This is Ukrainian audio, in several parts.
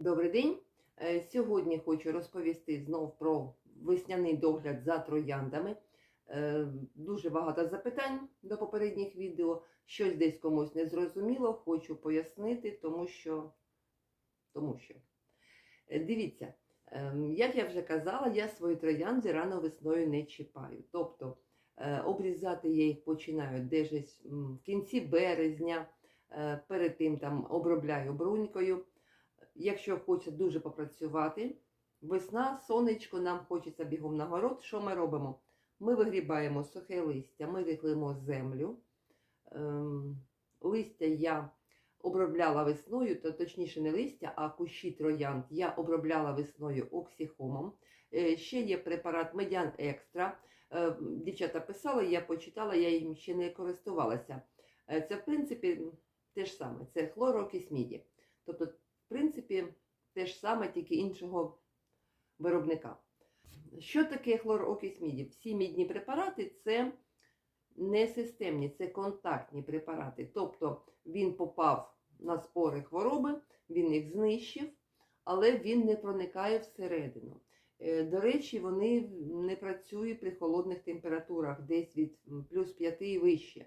Добрий день. Е, Сьогодні хочу розповісти знов про весняний догляд за трояндами. Е, Дуже багато запитань до попередніх відео. Щось десь комусь не зрозуміло, хочу пояснити, тому що. Тому що. Е, Дивіться, ем, як я вже казала, я свої троянди рано весною не чіпаю. Тобто обрізати я їх починаю десь в кінці березня, перед тим там обробляю брунькою. Якщо хочеться дуже попрацювати, весна, сонечко, нам хочеться бігом на город, що ми робимо? Ми вигрібаємо сухе листя, ми рихлимо землю. Ем, листя я обробляла весною, то точніше не листя, а кущі троянд я обробляла весною оксіхомом. Е, ще є препарат Медян Екстра. Е, дівчата писали, я почитала, я їм ще не користувалася. Е, це, в принципі, те ж саме, це хлорокись міді. Тобто, принципі, те ж саме, тільки іншого виробника. Що таке хлорокись міді? Всі мідні препарати це не системні, це контактні препарати. Тобто він попав на спори хвороби, він їх знищив, але він не проникає всередину. Е, До речі, вони не працюють при холодних температурах, десь від плюс 5 і вище.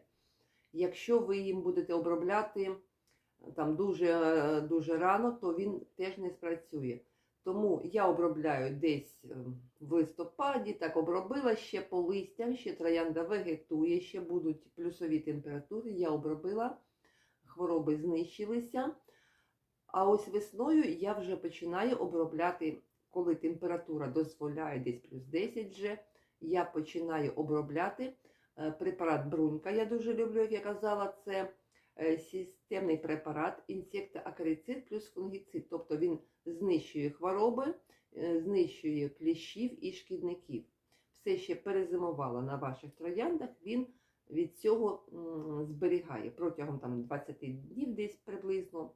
Якщо ви їм будете обробляти там дуже, дуже рано, то він теж не спрацює. Тому я обробляю десь е, в листопаді, так обробила ще по листям, ще троянда вегетує, ще будуть плюсові температури. Я обробила, хвороби знищилися. А ось весною я вже починаю обробляти, коли температура дозволяє десь плюс 10 вже, я починаю обробляти е, препарат брунька. Я дуже люблю, як я казала, це системний препарат інсектоакарицид плюс фунгіцид. Тобто він знищує хвороби, е, знищує кліщів і шкідників. Все ще перезимувало на ваших трояндах, він від цього зберігає протягом там, 20 днів десь приблизно.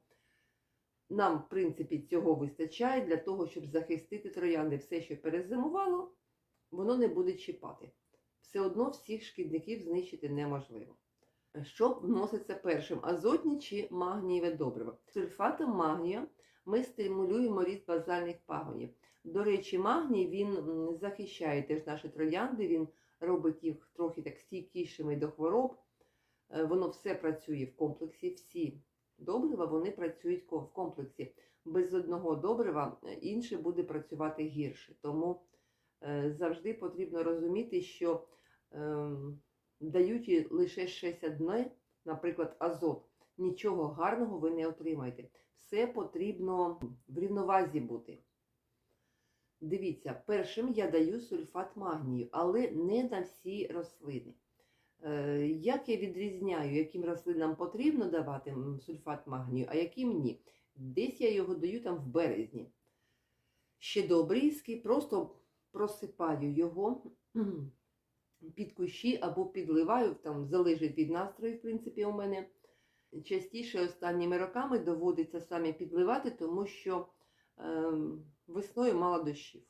Нам, в принципі, цього вистачає для того, щоб захистити троянди. Все, що перезимувало, воно не буде чіпати. Все одно всіх шкідників знищити неможливо. Що вноситься першим: азотні чи магнієве добриво? Сульфатом магнію ми стимулюємо ріст базальних пагонів. До речі, магній він захищає теж наші троянди, він робить їх трохи так стійкішими до хвороб. Е, Воно все працює в комплексі, всі добрива вони працюють в комплексі. Без одного добрива е, інше буде працювати гірше. Тому е, завжди потрібно розуміти, що даючи лише 61, наприклад, азот, нічого гарного ви не отримаєте. Все потрібно в рівновазі бути. Дивіться, першим я даю сульфат магнію, але не на всі рослини. Е, Як я відрізняю, яким рослинам потрібно давати сульфат магнію, а яким ні? Десь я його даю там в березні. Ще до обрізки просто просипаю його під кущі або підливаю, там залежить від настрою, в принципі, у мене. Частіше останніми роками доводиться саме підливати, тому що ем, весною мало дощів.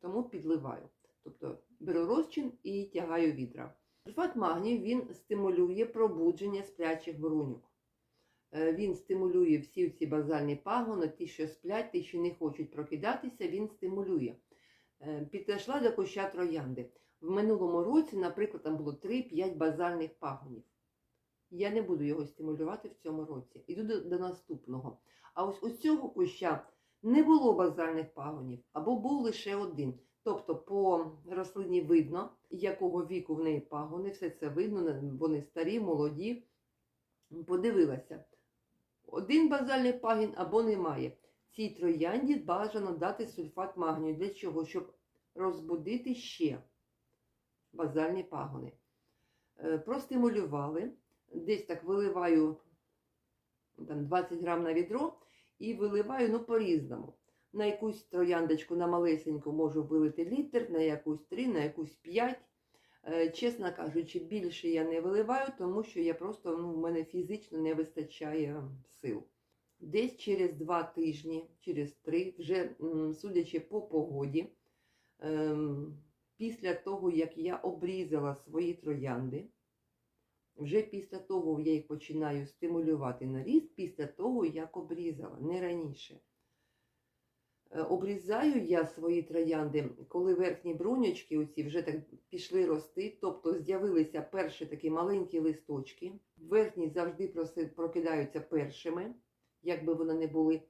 Тому підливаю. Тобто беру розчин і тягаю відра. Сульфат магнію він стимулює пробудження сплячих бруньок. Е, Він стимулює всі ці базальні пагони, ті, що сплять, ті, що не хочуть прокидатися, він стимулює. Е, Підійшла до куща троянди. В минулому році, наприклад, там було 3-5 базальних пагонів. Я не буду його стимулювати в цьому році. Іду до, до наступного. А ось у цього куща не було базальних пагонів, або був лише один. Тобто по рослині видно, якого віку в неї пагони, все це видно, вони старі, молоді. Подивилася, один базальний пагін або немає. Цій троянді бажано дати сульфат магнію. Для чого? Щоб розбудити ще базальні пагони. Е, Простимулювали, десь так виливаю там, 20 грам на відро і виливаю ну, по-різному. На якусь трояндочку на малесеньку можу вилити літр, на якусь 3, на якусь 5. Е, Чесно кажучи, більше я не виливаю, тому що я просто ну, в мене фізично не вистачає сил. Десь через 2 тижні, через 3, вже судячи по погоді, ем, після того, як я обрізала свої троянди, вже після того я їх починаю стимулювати на ріст, після того, як обрізала, не раніше. Е, Обрізаю я свої троянди, коли верхні бруньочки оці вже так пішли рости, тобто з'явилися перші такі маленькі листочки. Верхні завжди прокидаються першими, як би вони не були.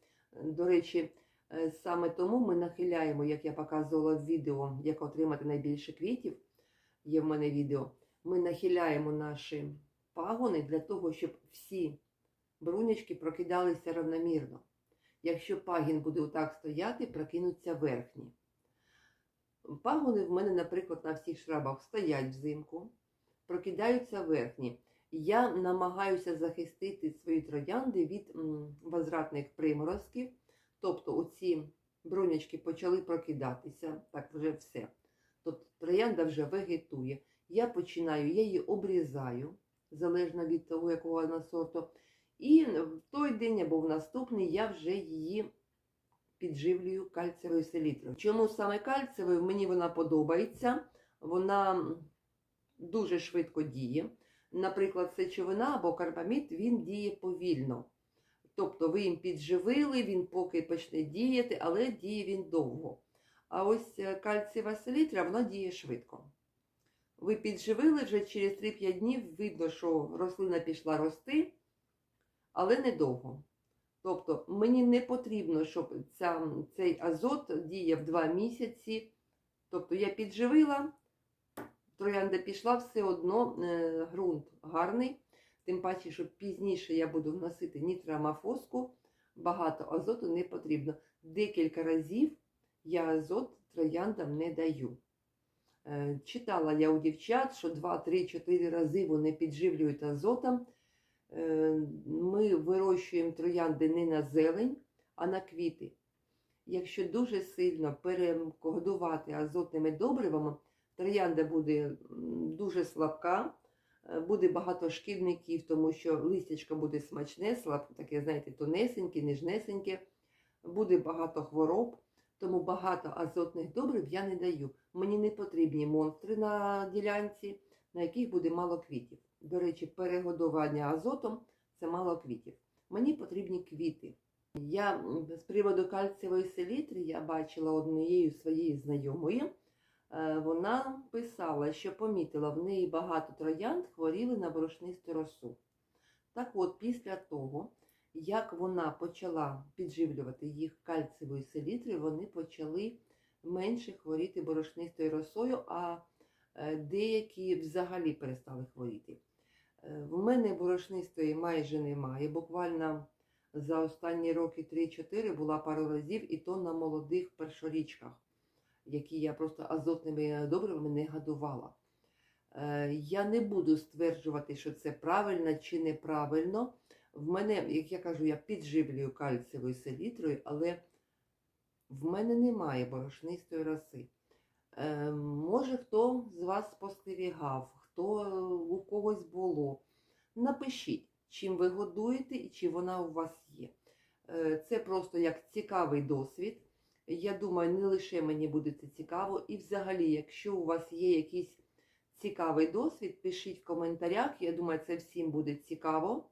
До речі, е, саме тому ми нахиляємо, як я показувала в відео, як отримати найбільше квітів. Є в мене відео. Ми нахиляємо наші пагони для того, щоб всі брунячки прокидалися равномірно. Якщо пагін буде отак стояти, прокинуться верхні. Пагони в мене, наприклад, на всіх шрабах стоять взимку, прокидаються верхні. Я намагаюся захистити свої троянди від возвратних приморозків. Тобто оці брунячки почали прокидатися, так вже все. Тобто троянда вже вегетує. Я починаю, я її обрізаю, залежно від того, якого вона сорту. І в той день або в наступний я вже її підживлюю кальцієвою селітрою. Чому саме кальцієвою? Мені вона подобається, вона дуже швидко діє. Наприклад, сечовина або карбамід, він діє повільно. Тобто ви їм підживили, він поки почне діяти, але діє він довго. А ось е, кальцієва селітра, вона діє швидко. Ви підживили вже через 3-5 днів, видно, що рослина пішла рости, але недовго. Тобто мені не потрібно, щоб ця, цей азот діяв 2 місяці. Тобто я підживила, троянда пішла, все одно е, ґрунт гарний. Тим паче, що пізніше я буду вносити нітроамофоску, багато азоту не потрібно. Декілька разів я азот трояндам не даю. Е, Читала я у дівчат, що 2-3-4 рази вони підживлюють азотом. Е, Ми вирощуємо троянди не на зелень, а на квіти. Якщо дуже сильно перекогодувати азотними добривами, троянда буде дуже слабка, буде багато шкідників, тому що листячко буде смачне, слаб, таке, знаєте, тонесеньке, ніжнесеньке, буде багато хвороб, тому багато азотних добрив я не даю. Мені не потрібні монстри на ділянці, на яких буде мало квітів. До речі, перегодування азотом це мало квітів. Мені потрібні квіти. Я з приводу кальцієвої селітри я бачила однією своєї знайомої. Е, Вона писала, що помітила в неї багато троянд хворіли на борошнисту росу. Так от, після того, як вона почала підживлювати їх кальцієвою селітрою, вони почали менше хворіти борошнистою росою, а е, деякі взагалі перестали хворіти. Е, В мене борошнистої майже немає. Буквально за останні роки 3-4 була пару разів, і то на молодих першорічках, які я просто азотними добривами не годувала. Е, Я не буду стверджувати, що це правильно чи неправильно. В мене, як я кажу, я підживлюю кальцієвою селітрою, але в мене немає борошнистої роси. Е, може, хто з вас спостерігав, хто у когось було. Напишіть, чим ви годуєте і чи вона у вас є. Е, Це просто як цікавий досвід. Я думаю, не лише мені буде це цікаво. І взагалі, якщо у вас є якийсь цікавий досвід, пишіть в коментарях. Я думаю, це всім буде цікаво.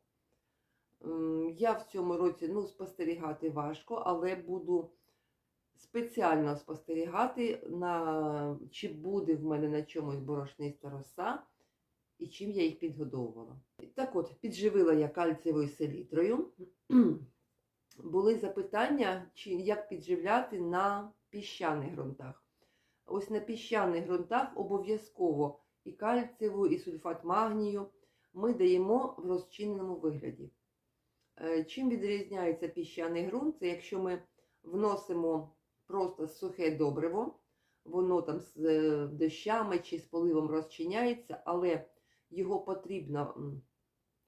Я в цьому році ну, спостерігати важко, але буду спеціально спостерігати, на, чи буде в мене на чомусь борошниста роса і чим я їх підгодовувала. Так от, підживила я кальцієвою селітрою. Були запитання, чи як підживляти на піщаних ґрунтах. Ось на піщаних ґрунтах обов'язково і кальцієву, і сульфат магнію ми даємо в розчиненому вигляді. Е, Чим відрізняється піщаний ґрунт? Це якщо ми вносимо просто сухе добриво, воно там з е, дощами чи з поливом розчиняється, але його потрібно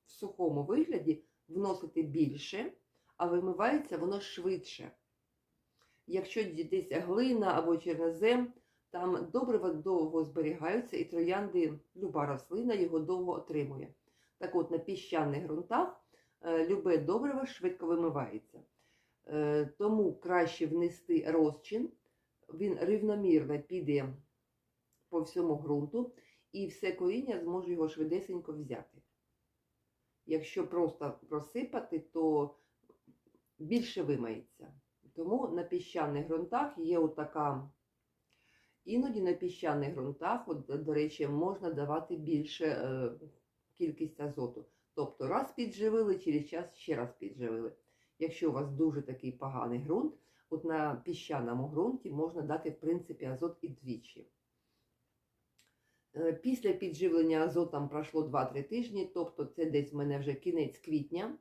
в сухому вигляді вносити більше, а вимивається воно швидше. Якщо десь глина або чорнозем, там добрива довго зберігаються, і троянди, люба рослина його довго отримує. Так от на піщаних ґрунтах е, любе добриво швидко вимивається. Е, Тому краще внести розчин, він рівномірно піде по всьому ґрунту, і все коріння зможе його швидесенько взяти. Якщо просто просипати, то більше вимається. Тому на піщаних ґрунтах є отака. Іноді на піщаних ґрунтах, от, до речі, можна давати більше е, кількість азоту. Тобто раз підживили, через час ще раз підживили. Якщо у вас дуже такий поганий ґрунт, от на піщаному ґрунті можна дати, в принципі, азот і двічі. Е, Після підживлення азотом пройшло 2-3 тижні, тобто це десь в мене вже кінець квітня,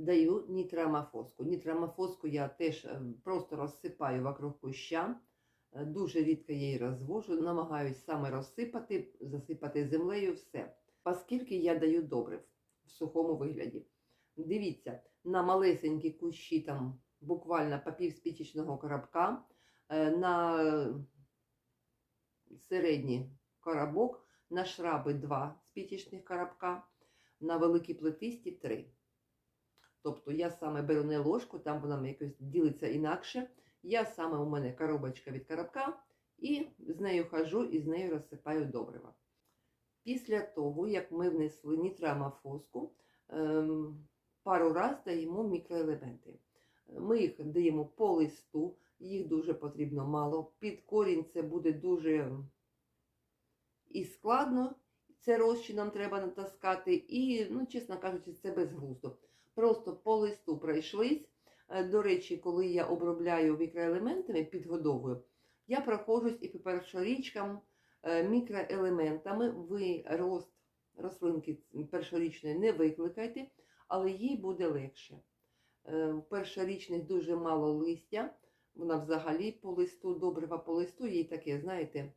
даю нітрамофоску. Нітрамофоску я теж е, просто розсипаю вокруг куща, е, дуже рідко її розвожу, намагаюсь саме розсипати, засипати землею, все. Оскільки я даю добрив в сухому вигляді. Дивіться, на малесенькі кущі, там буквально по пів спічечного коробка, е, на середній коробок, на шраби 2 спічечних коробка, на великі плетисті 3. Тобто я саме беру не ложку, там вона якось ділиться інакше. Я саме у мене коробочка від коробка, і з нею хожу і з нею розсипаю добрива. Після того, як ми внесли нітрамофоску, ем, пару раз даємо мікроелементи. Ми їх даємо по листу, їх дуже потрібно мало. Під корінь це буде дуже і складно, це розчином треба натаскати, і, ну, чесно кажучи, це безглуздо. Просто по листу пройшлись. Е, До речі, коли я обробляю мікроелементами, підгодовую, я проходжусь і по першорічкам е, мікроелементами. Ви рост рослинки першорічної не викликайте, але їй буде легше. Е, У першорічних дуже мало листя, вона взагалі по листу, добрива по листу, їй таке, знаєте,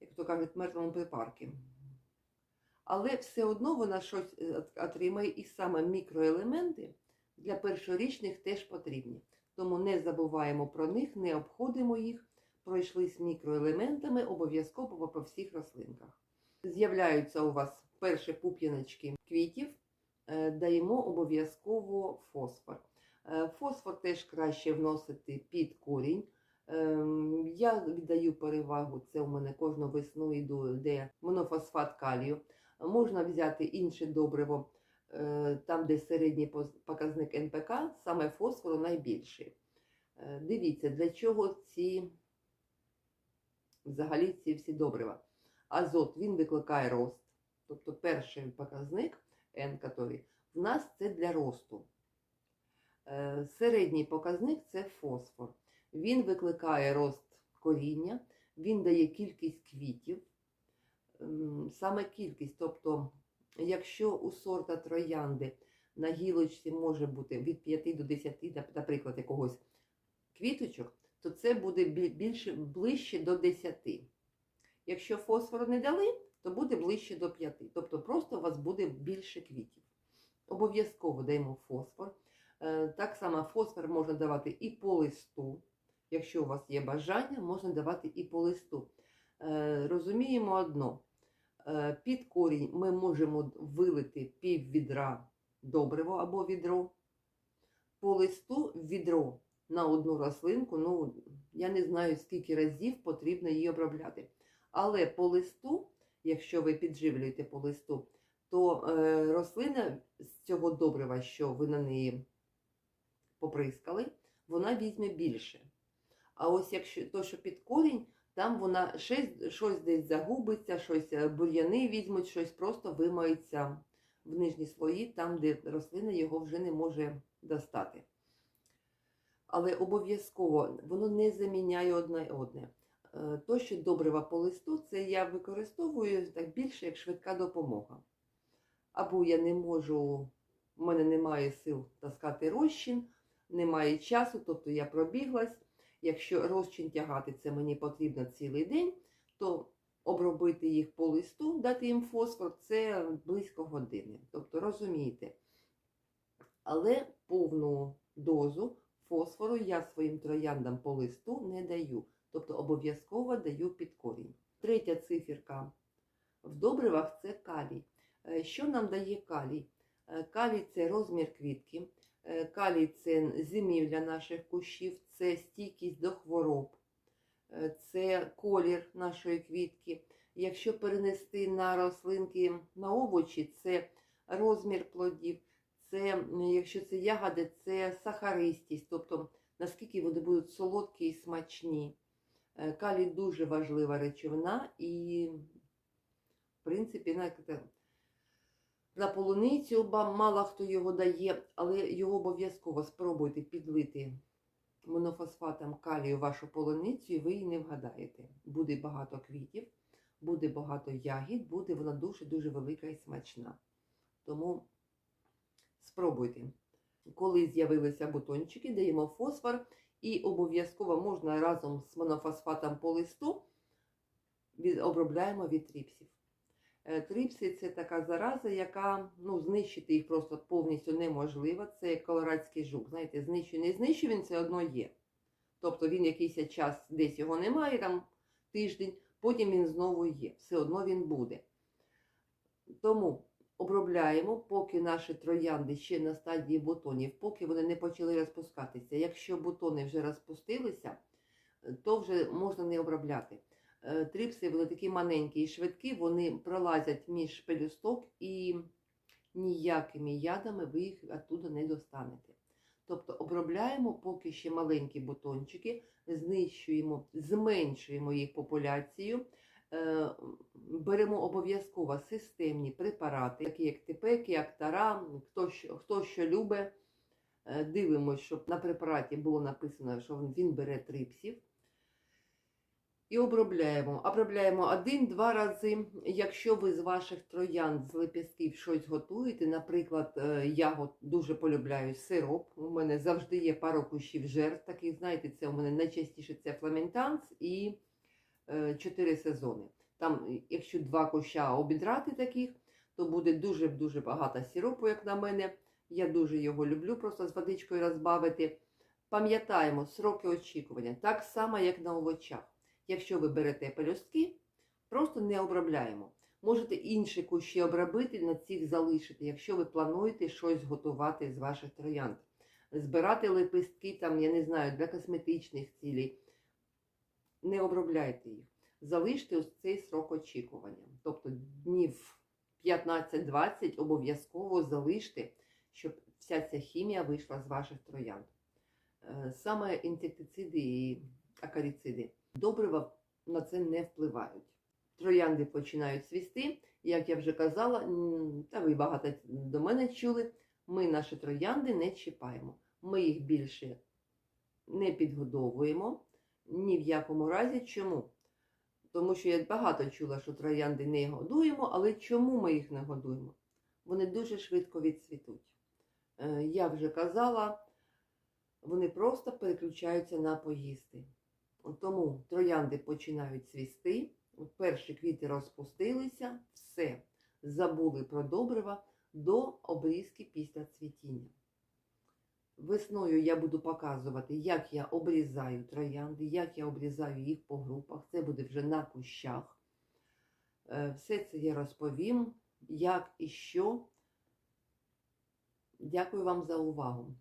як то кажуть, мертвому припарки. Але все одно вона щось е, отримає, і саме мікроелементи для першорічних теж потрібні. Тому не забуваємо про них, не обходимо їх, пройшлись мікроелементами обов'язково по всіх рослинках. З'являються у вас перші пуп'яночки квітів, е, даємо обов'язково фосфор. Е, Фосфор теж краще вносити під корінь. Ем, Я віддаю перевагу, це у мене кожну весну йду, де монофосфат калію. Можна взяти інше добриво, е, там, де середній показник НПК, саме фосфору найбільший. Е, Дивіться, для чого ці взагалі ці всі добрива. Азот він викликає рост. Тобто перший показник N, який в нас це для росту. Е, Середній показник це фосфор. Він викликає рост коріння, він дає кількість квітів. Саме кількість, тобто, якщо у сорта троянди на гілочці може бути від 5 до 10, наприклад, якогось квіточок, то це буде більше, ближче до 10. Якщо фосфору не дали, то буде ближче до 5. Тобто просто у вас буде більше квітів. Обов'язково даємо фосфор. Е, Так само фосфор можна давати і по листу. Якщо у вас є бажання, можна давати і по листу. Е, Розуміємо одно. Е, Під корінь ми можемо вилити пів відра добриво або відро. По листу відро на одну рослинку, ну я не знаю, скільки разів потрібно її обробляти. Але по листу, якщо ви підживлюєте по листу, то е, рослина з цього добрива, що ви на неї поприскали, вона візьме більше. А ось якщо то, що під корінь, там вона щось, щось десь загубиться, щось е, бур'яни візьмуть, щось просто вимається в нижні слої, там, де рослина його вже не може достати. Але обов'язково воно не заміняє одне одне. Е, То, що добрива по листу, це я використовую так більше як швидка допомога. Або я не можу, в мене немає сил таскати розчин, немає часу, тобто я пробіглась. Якщо розчин тягати це мені потрібно цілий день, то обробити їх по листу, дати їм фосфор це близько години. Тобто розумієте. Але повну дозу фосфору я своїм трояндам по листу не даю. Тобто обов'язково даю під корінь. Третя циферка в добривах це калій. Е, Що нам дає калій? Е, Калій це розмір квітки. Е, Калій це зимівля наших кущів, це стійкість до хвороб, е, це колір нашої квітки. Якщо перенести на рослинки на овочі, це розмір плодів, це, якщо це ягоди, це сахаристість. Тобто, наскільки вони будуть солодкі і смачні. Е, Калій дуже важлива речовина і, в принципі, на полуницю ба- мало хто його дає, але його обов'язково спробуйте підлити монофосфатом калію вашу полуницю, і ви її не вгадаєте. Буде багато квітів, буде багато ягід, буде вона дуже-дуже велика і смачна. Тому спробуйте. Коли з'явилися бутончики, даємо фосфор і обов'язково можна разом з монофосфатом по листу обробляємо від тріпсів. Е, Тріпси це така зараза, яка ну, знищити їх просто повністю неможливо. Це як колорадський жук. Знаєте, знищує, не знищує, він все одно є. Тобто він якийсь час десь його немає, там тиждень, потім він знову є. Все одно він буде. Тому обробляємо, поки наші троянди ще на стадії бутонів, поки вони не почали розпускатися. Якщо бутони вже розпустилися, то вже можна не обробляти. Е, Тріпси вони такі маленькі і швидкі, вони пролазять між пелюсток і ніякими ядами ви їх оттуда не достанете. Тобто обробляємо поки ще маленькі бутончики, знищуємо, зменшуємо їх популяцію, е, беремо обов'язково системні препарати, такі як типеки, актара, хто що, хто що любить. Е, Дивимося, щоб на препараті було написано, що він бере трипсів. І обробляємо. Обробляємо один-два рази. Якщо ви з ваших троянд з лепестків щось готуєте, наприклад, е, я дуже полюбляю сироп. У мене завжди є пару кущів жертв. Таких, знаєте, це у мене найчастіше це фламентанс і е, чотири сезони. Там, е, якщо два куща обідрати таких, то буде дуже-дуже багато сиропу, як на мене. Я дуже його люблю, просто з водичкою розбавити. Пам'ятаємо сроки очікування, так само, як на овочах. Якщо ви берете пелюстки, просто не обробляємо. Можете інші кущі обробити, на цих залишити, якщо ви плануєте щось готувати з ваших троянд. Збирати лепестки, там, я не знаю, для косметичних цілей. Не обробляйте їх. Залиште ось цей срок очікування. Тобто днів 15-20 обов'язково залиште, щоб вся ця хімія вийшла з ваших троянд. Е, Саме інсектициди і акарициди. Добрива на це не впливають. Троянди починають свісти, як я вже казала, та ви багато до мене чули, ми наші троянди не чіпаємо. Ми їх більше не підгодовуємо ні в якому разі. Чому? Тому що я багато чула, що троянди не годуємо, але чому ми їх не годуємо? Вони дуже швидко відцвітуть. Е, Я вже казала, вони просто переключаються на поїсти. Тому троянди починають цвісти, перші квіти розпустилися, все, забули про добрива до обрізки після цвітіння. Весною я буду показувати, як я обрізаю троянди, як я обрізаю їх по групах. Це буде вже на кущах. Е, Все це я розповім, як і що. Дякую вам за увагу.